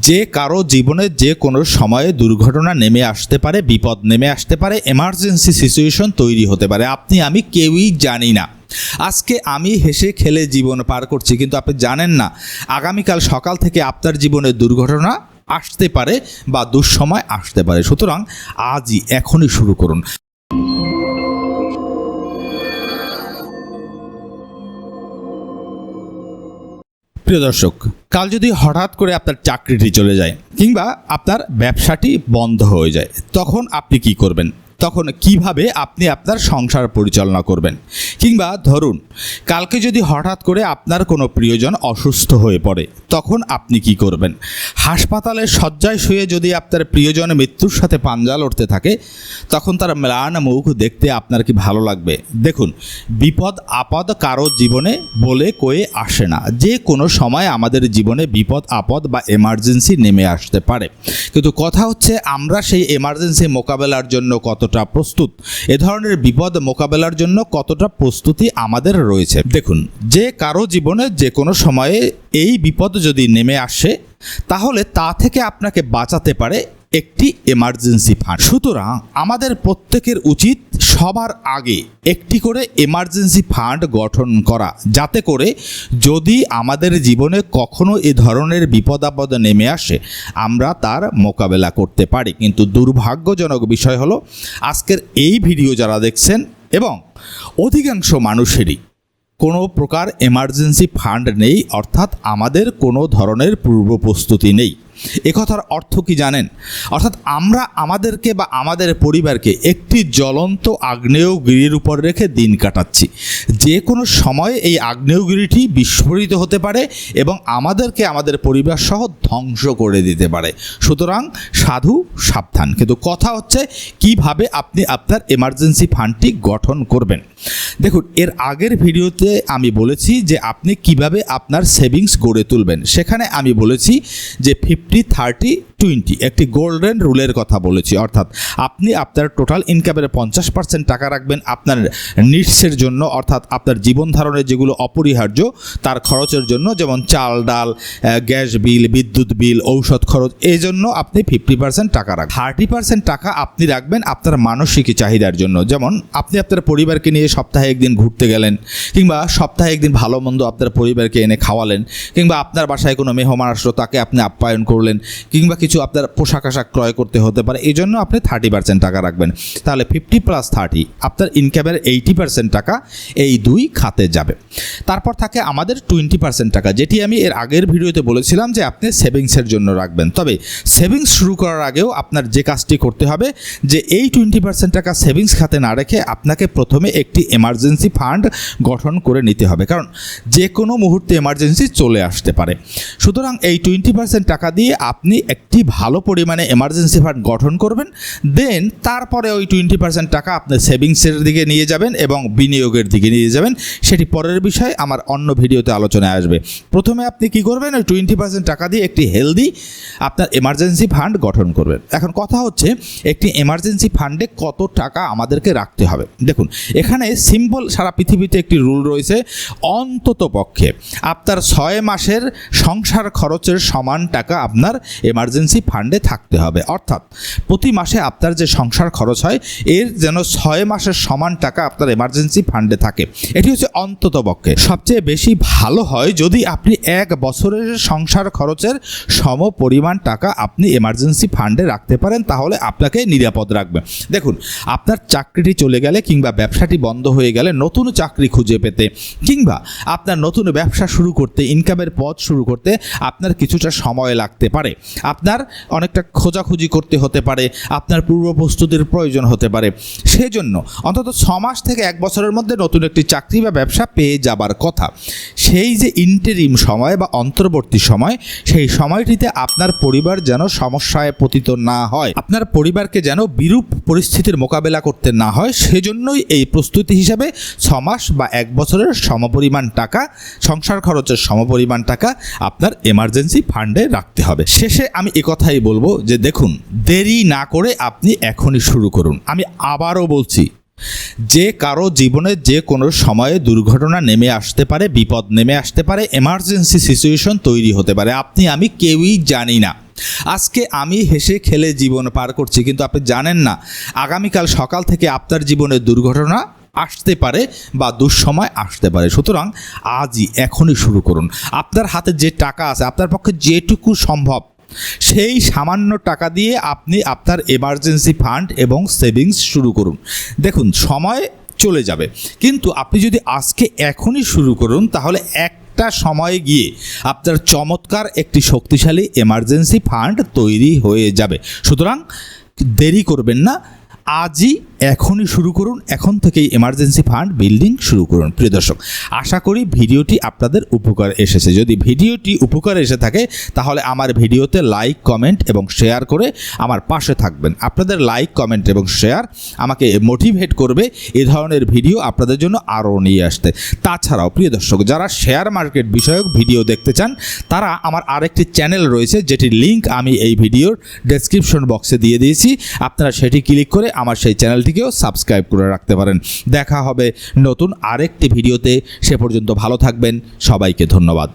যে কারও জীবনে যে কোনো সময়ে দুর্ঘটনা নেমে আসতে পারে, বিপদ নেমে আসতে পারে এমার্জেন্সি সিচুয়েশন তৈরি হতে পারে। আপনি, আমি কেউই জানি না। আজকে আমি হেসে খেলে জীবন পার করছি, কিন্তু আপনি জানেন না, আগামীকাল সকাল থেকে আপনার জীবনে দুর্ঘটনা আসতে পারে বা দুঃসময় আসতে পারে। সুতরাং আজই এখনই শুরু করুন। প্রিয় দর্শক, কাল যদি হঠাৎ করে আপনার চাকরিটি চলে যায় কিংবা আপনার ব্যবসাটি বন্ধ হয়ে যায়, তখন আপনি কি করবেন? তখন কীভাবে আপনি আপনার সংসার পরিচালনা করবেন? কিংবা ধরুন, কালকে যদি হঠাৎ করে আপনার কোনো প্রিয়জন অসুস্থ হয়ে পড়ে, তখন আপনি কি করবেন? হাসপাতালের শয্যায় শুয়ে যদি আপনার প্রিয়জন মৃত্যুর সাথে পাঞ্জা লড়তে থাকে, তখন তার ম্লান মুখ দেখতে আপনার কি ভালো লাগবে? দেখুন, বিপদ আপদ কারও জীবনে বলে কয়ে আসে না। যে কোনো সময় আমাদের জীবনে বিপদ, আপদ বা এমার্জেন্সি নেমে আসতে পারে। কিন্তু কথা হচ্ছে, আমরা সেই এমার্জেন্সি মোকাবেলার জন্য কতটা প্রস্তুত? এ ধরনের বিপদ মোকাবেলার জন্য কতটা প্রস্তুতি আমাদের রয়েছে? দেখুন, যে কারও জীবনে যে কোনো সময়ে এই বিপদ যদি নেমে আসে, তাহলে তা থেকে আপনাকে বাঁচাতে পারে একটি এমার্জেন্সি ফান্ড সুতরাং আমাদের প্রত্যেকের উচিত সবার আগে একটি করে এমার্জেন্সি ফান্ড গঠন করা, যাতে করে যদি আমাদের জীবনে কখনো এ ধরনের বিপদ আপদ নেমে আসে, আমরা তার মোকাবেলা করতে পারি। কিন্তু দুর্ভাগ্যজনক বিষয় হলো, আজকের এই ভিডিও যারা দেখছেন এবং অধিকাংশ মানুষেরই কোনো প্রকার এমার্জেন্সি ফান্ড নেই, অর্থাৎ আমাদের কোনো ধরনের পূর্ব প্রস্তুতি নেই। একথার অর্থ কি জানেন? অর্থাৎ আমরা আমাদেরকে বা আমাদের পরিবারকে একটি জ্বলন্ত আগ্নেয়গিরির উপর রেখে দিন কাটাচ্ছি। যে কোনো সময় এই আগ্নেয়গিরিটি বিস্ফোরিত হতে পারে এবং আমাদেরকে আমাদের পরিবার সহ ধ্বংস করে দিতে পারে। সুতরাং সাধু, সাবধান। কিন্তু কথা হচ্ছে, কীভাবে আপনি আপনার এমার্জেন্সি ফান্ডটি গঠন করবেন? দেখুন, এর আগের ভিডিওতে আমি বলেছি যে আপনি কীভাবে আপনার সেভিংস গড়ে তুলবেন। সেখানে আমি বলেছি যে ফিফটি, থার্টি, টোয়েন্টি একটি গোল্ডেন রুলের কথা বলেছি। অর্থাৎ আপনি আপনার টোটাল ইনকামের পঞ্চাশ পার্সেন্ট টাকা রাখবেন আপনার নিডসের জন্য, অর্থাৎ আপনার জীবন ধারণের যেগুলো অপরিহার্য, তার খরচের জন্য, যেমন চাল, ডাল গ্যাস বিল, বিদ্যুৎ বিল, ঔষধ খরচ, এই জন্য আপনি ফিফটি পার্সেন্ট টাকা রাখবেন। থার্টি পার্সেন্ট টাকা আপনি রাখবেন আপনার মানসিক চাহিদার জন্য। যেমন আপনি আপনার পরিবারকে নিয়ে সপ্তাহে একদিন ঘুরতে গেলেন কিংবা সপ্তাহে একদিন ভালো মন্দ আপনার পরিবারকে এনে খাওয়ালেন কিংবা আপনার বাসায় কোনো মেহমান আসলো, তাকে আপনি আপ্যায়ন করলেন কিংবা কিছু আপনার পোশাক আশাক ক্রয় করতে হতে পারে, এই জন্য আপনি থার্টি পার্সেন্ট টাকা রাখবেন। তাহলে ফিফটি প্লাস থার্টি আপনার ইনকামের এইটি পার্সেন্ট টাকা এই দুই খাতে যাবে। তারপর থাকে আমাদের টোয়েন্টি পার্সেন্ট টাকা, যেটি আমি এর আগের ভিডিওতে বলেছিলাম যে আপনি সেভিংসের জন্য রাখবেন। তবে সেভিংস শুরু করার আগেও আপনার যে কাজটি করতে হবে, যে এই টোয়েন্টি পার্সেন্ট টাকা সেভিংস খাতে না রেখে আপনাকে প্রথমে একটি এমার্জেন্সি ফান্ড গঠন করে নিতে হবে। কারণ যে কোনো মুহূর্তে এমার্জেন্সি চলে আসতে পারে। সুতরাং এই টোয়েন্টি পার্সেন্ট টাকা দিয়ে আপনি একটি ভালো পরিমাণে এমার্জেন্সি ফান্ড গঠন করবেন, দেন তারপরে ওই টোয়েন্টি পার্সেন্ট টাকা আপনি সেভিংসের দিকে নিয়ে যাবেন এবং বিনিয়োগের দিকে নিয়ে যাবেন। সেটি পরের বিষয়, আমার অন্য ভিডিওতে আলোচনায় আসবে। প্রথমে আপনি কি করবেন? ওই টোয়েন্টি পার্সেন্ট টাকা দিয়ে একটি হেলদি আপনার এমার্জেন্সি ফান্ড গঠন করবেন। এখন কথা হচ্ছে, একটি এমার্জেন্সি ফান্ডে কত টাকা আমাদেরকে রাখতে হবে। দেখুন, এখানে সিম্পল সারা পৃথিবীতে একটি রুল রয়েছে, অন্তত পক্ষে। আপনার ছয় মাসের সংসার খরচের সমান টাকা আপনার এমার্জেন্সি ফান্ডে থাকতে হবে। অর্থাৎ প্রতি মাসে আপনার যে সংসার খরচ হয়, এর যেন ছয় মাসের সমান টাকা আপনার এমার্জেন্সি ফান্ডে থাকে। এটি হচ্ছে অন্তত পক্ষে। সবচেয়ে বেশি ভালো হয় যদি আপনি এক বছরের সংসার খরচের সম পরিমাণ টাকা আপনি এমার্জেন্সি ফান্ডে রাখতে পারেন, তাহলে আপনাকে নিরাপদ রাখবে। দেখুন, আপনার চাকরিটি চলে গেলে কিংবা ব্যবসাটি বন্ধ হয়ে গেলে নতুন চাকরি খুঁজে পেতে কিংবা আপনার নতুন ব্যবসা শুরু করতে ইনকামের পথ শুরু করতে আপনার কিছুটা সময় লাগতে পারে। আপনার অনেকটা খোঁজাখুঁজি করতে হতে পারে, আপনার পূর্ব প্রস্তুতির প্রয়োজন হতে পারে। সেজন্য অন্তত ছ মাস থেকে এক বছরের মধ্যে নতুন একটি চাকরি বা ব্যবসা পেয়ে যাবার কথা। সেই যে ইন্টেরিম সময় বা অন্তর্বর্তী সময়, সেই সময়টিতে আপনার পরিবার যেন সমস্যায় পতিত না হয়, আপনার পরিবারকে যেন বিরূপ পরিস্থিতির মোকাবেলা করতে না হয়, সেজন্যই এই প্রস্তুতি হিসাবে ছ মাস বা এক বছরের সমপরিমাণ টাকা, সংসার খরচের সমপরিমাণ টাকা আপনার এমার্জেন্সি ফান্ডে রাখতে হবে। শেষে আমি একথাই বলব যে দেখুন, দেরি না করে আপনি এখনই শুরু করুন। আমি আবারও বলছি, যে কারও জীবনে যে কোনো সময়ে দুর্ঘটনা নেমে আসতে পারে, বিপদ নেমে আসতে পারে এমার্জেন্সি সিচুয়েশন তৈরি হতে পারে। আপনি, আমি কেউই জানি না। আজকে আমি হেসে খেলে জীবন পার করছি, কিন্তু আপনি জানেন না, আগামীকাল সকাল থেকে আপনার জীবনে দুর্ঘটনা আসতে পারে বা দুঃসময় আসতে পারে। সুতরাং আজই এখনই শুরু করুন। আপনার হাতে যে টাকা আছে, আপনার পক্ষে যেটুকু সম্ভব, সেই সামান্য টাকা দিয়ে আপনি আপনার এমার্জেন্সি ফান্ড এবং সেভিংস শুরু করুন। দেখুন, সময় চলে যাবে। কিন্তু আপনি যদি আজকে এখনই শুরু করুন, তাহলে এক একটা সময়ে গিয়ে আপনার চমৎকার একটি শক্তিশালী এমার্জেন্সি ফান্ড তৈরি হয়ে যাবে। সুতরাং দেরি করবেন না। আজই এখনই শুরু করুন, এখন থেকেই এমার্জেন্সি ফান্ড বিল্ডিং শুরু করুন। প্রিয় দর্শক, আশা করি ভিডিওটি আপনাদের উপকার এসেছে। যদি ভিডিওটি উপকার এসে থাকে, তাহলে আমার ভিডিওতে লাইক কমেন্ট এবং শেয়ার করে আমার পাশে থাকবেন। আপনাদের লাইক কমেন্ট এবং শেয়ার আমাকে মোটিভেট করবে এ ধরনের ভিডিও আপনাদের জন্য আরও নিয়ে আসতে। তাছাড়াও, প্রিয় দর্শক, যারা শেয়ার মার্কেট বিষয়ক ভিডিও দেখতে চান, তারা আমার আরেকটি চ্যানেল রয়েছে, যেটির লিংক আমি এই ভিডিওর ডেসক্রিপশন বক্সে দিয়ে দিয়েছি। আপনারা সেটি ক্লিক করে আমার সেই চ্যানেলটিকেও সাবস্ক্রাইব করে রাখতে পারেন। দেখা হবে নতুন আরেকটি ভিডিওতে। সে পর্যন্ত ভালো থাকবেন। সবাইকে ধন্যবাদ।